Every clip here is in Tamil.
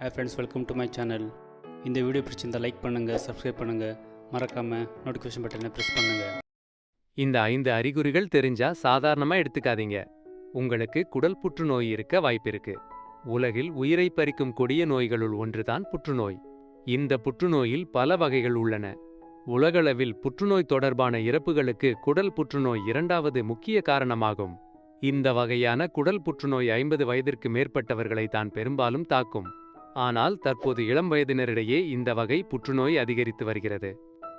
Hey friends welcome to my channel இந்த வீடியோ பிடிச்சிருந்தால் லைக் பண்ணுங்கள் சப்ஸ்கிரைப் பண்ணுங்கள் மறக்காமல் நோட்டிஃபிகேஷன் பட்டனை ப்ரெஸ் பண்ணுங்கள் இந்த ஐந்து அறிகுறிகள் தெரிஞ்சா சாதாரணமா எடுத்துக்காதீங்க. உங்களுக்கு குடல் புற்றுநோய் இருக்க வாய்ப்பிருக்கு உலகில் உயிரை பறிக்கும் கொடிய நோய்களுள் ஒன்றுதான் புற்றுநோய். இந்த புற்றுநோயில் பல வகைகள் உள்ளன. உலகளவில் புற்றுநோய் தொடர்பான இறப்புகளுக்கு குடல் புற்றுநோய் இரண்டாவது முக்கிய காரணமாகும். இந்த வகையான குடல் புற்றுநோய் ஐம்பது வயதிற்கு மேற்பட்டவர்களை தான் பெரும்பாலும் தாக்கும். ஆனால் தற்போது இளம் வயதினரிடையே இந்த வகை புற்றுநோய் அதிகரித்து வருகிறது.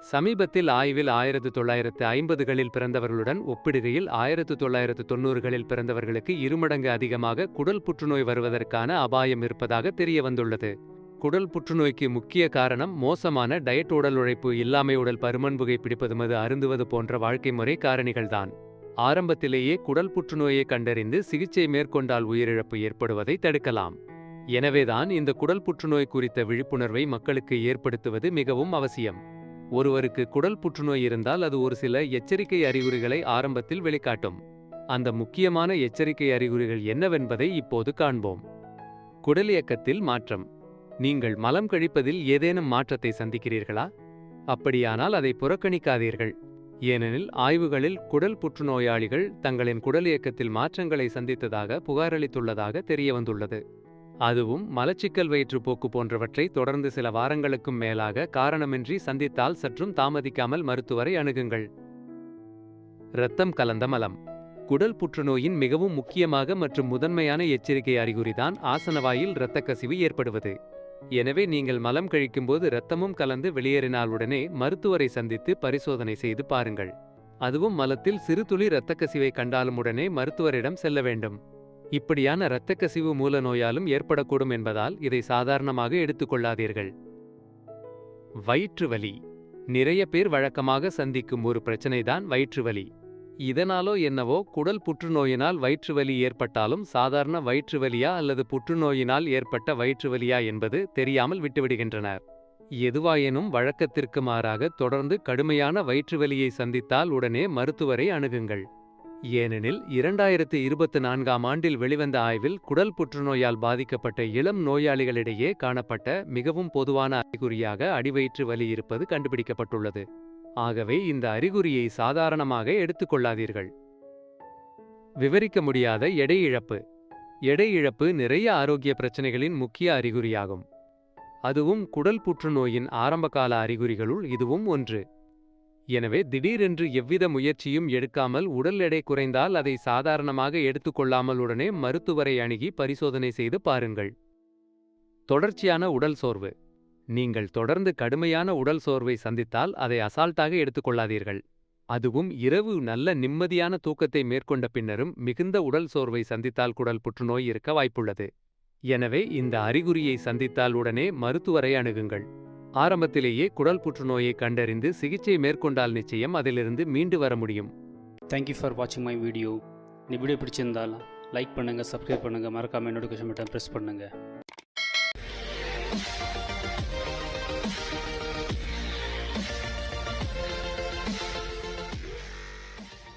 சமீபத்தில் ஆய்வில் ஆயிரத்து தொள்ளாயிரத்து ஐம்பதுகளில் பிறந்தவர்களுடன் ஒப்பிடுகையில் ஆயிரத்து தொள்ளாயிரத்து தொண்ணூறுகளில் பிறந்தவர்களுக்கு இருமடங்கு அதிகமாக குடல் புற்றுநோய் வருவதற்கான அபாயம் இருப்பதாக தெரிய வந்துள்ளது குடல் புற்றுநோய்க்கு முக்கிய காரணம் மோசமான டயட் உடல் உழைப்பு இல்லாமை உடல் பருமன் புகை பிடிப்பது மது அருந்துவது போன்ற வாழ்க்கை முறை காரணிகள்தான். ஆரம்பத்திலேயே குடல் புற்றுநோயை கண்டறிந்து சிகிச்சை மேற்கொண்டால் உயிரிழப்பு ஏற்படுவதை தடுக்கலாம். எனவேதான் இந்த குடல் புற்றுநோய் குறித்த விழிப்புணர்வை மக்களுக்கு ஏற்படுத்துவது மிகவும் அவசியம். ஒருவருக்கு குடல் புற்றுநோய் இருந்தால் அது ஒரு சில எச்சரிக்கை அறிகுறிகளை ஆரம்பத்தில் வெளிக்காட்டும். அந்த முக்கியமான எச்சரிக்கை அறிகுறிகள் என்னவென்பதை இப்போது காண்போம். குடல் இயக்கத்தில் மாற்றம். நீங்கள் மலம் கழிப்பதில் ஏதேனும் மாற்றத்தை சந்திக்கிறீர்களா? அப்படியானால் அதை புறக்கணிக்காதீர்கள். ஏனெனில் ஆய்வுகளில் குடல் புற்றுநோயாளிகள் தங்களின் குடல் இயக்கத்தில் மாற்றங்களை சந்தித்ததாக புகாரளித்துள்ளதாக தெரியவந்துள்ளது. அதுவும் மலச்சிக்கல் வயிற்றுப்போக்கு போன்றவற்றை தொடர்ந்து சில வாரங்களுக்கும் மேலாக காரணமின்றி சந்தித்தால் சற்றும் தாமதிக்காமல் மருத்துவரை அணுகுங்கள். இரத்தம் கலந்த மலம். குடல் புற்றுநோயின் மிகவும் முக்கியமாக மற்றும் முதன்மையான எச்சரிக்கை அறிகுறிதான் ஆசனவாயில் இரத்த கசிவு ஏற்படுவது. எனவே நீங்கள் மலம் கழிக்கும்போது இரத்தமும் கலந்து வெளியேறினாலுடனே மருத்துவரை சந்தித்து பரிசோதனை செய்து பாருங்கள். அதுவும் மலத்தில் சிறு துளி இரத்த கசிவை கண்டாலும் உடனே மருத்துவரிடம் செல்ல வேண்டும். இப்படியான இரத்த கசிவு மூல நோயாலும் ஏற்படக்கூடும் என்பதால் இதை சாதாரணமாக எடுத்துக்கொள்ளாதீர்கள். வயிற்று வலி நிறைய பேர் வழக்கமாக சந்திக்கும் ஒரு பிரச்சனைதான் வயிற்று வலி இதனாலோ என்னவோ குடல் புற்றுநோயினால் வயிற்று வலி ஏற்பட்டாலும் சாதாரண வயிற்று வலியா அல்லது புற்றுநோயினால் ஏற்பட்ட வயிற்று வலியா என்பது தெரியாமல் விட்டுவிடுகின்றனர். எதுவாயினும் வழக்கத்திற்கு மாறாக தொடர்ந்து கடுமையான வயிற்று வலியை சந்தித்தால் உடனே மருத்துவரை அணுகுங்கள். ஏனெனில் இரண்டாயிரத்து இருபத்து நான்காம் ஆண்டில் வெளிவந்த ஆய்வில் குடல் புற்றுநோயால் பாதிக்கப்பட்ட இளம் நோயாளிகளிடையே காணப்பட்ட மிகவும் பொதுவான அறிகுறியாக அடிவயிற்று வலி இருப்பது கண்டுபிடிக்கப்பட்டுள்ளது. ஆகவே இந்த அறிகுறியை சாதாரணமாக எடுத்துக்கொள்ளாதீர்கள் விவரிக்க முடியாத எடை இழப்பு. எடை இழப்பு நிறைய ஆரோக்கிய பிரச்சனைகளின் முக்கிய அறிகுறியாகும். அதுவும் குடல் புற்றுநோயின் ஆரம்பகால அறிகுறிகளுள் இதுவும் ஒன்று. எனவே திடீரென்று எவ்வித முயற்சியும் எடுக்காமல் உடல் எடை குறைந்தால் அதை சாதாரணமாக எடுத்துக்கொள்ளாமல் உடனே மருத்துவரை அணுகி பரிசோதனை செய்து பாருங்கள். தொடர்ச்சியான உடல் சோர்வு. நீங்கள் தொடர்ந்து கடுமையான உடல் சோர்வை சந்தித்தால் அதை அசால்ட்டாக எடுத்துக்கொள்ளாதீர்கள். அதுவும் இரவு நல்ல நிம்மதியான தூக்கத்தை மேற்கொண்ட பின்னரும் மிகுந்த உடல் சோர்வை சந்தித்தால் குடல் புற்றுநோய் இருக்க வாய்ப்புள்ளது. எனவே இந்த அறிகுறியை சந்தித்தால் உடனே மருத்துவரை அணுகுங்கள். ஆரம்பத்திலேயே குடல் புற்றுநோயை கண்டறிந்து சிகிச்சை மேற்கொண்டால் நிச்சயம் அதிலிருந்து மீண்டு வர முடியும். தேங்க்யூ ஃபார் வாட்சிங் மை வீடியோ இந்த வீடியோ பிடிச்சிருந்தால் லைக் பண்ணுங்கள் சப்ஸ்கிரைப் பண்ணுங்கள் மறக்காமல் நோட்டிஃபிகேஷன் பட்டன் ப்ரெஸ் பண்ணுங்கள்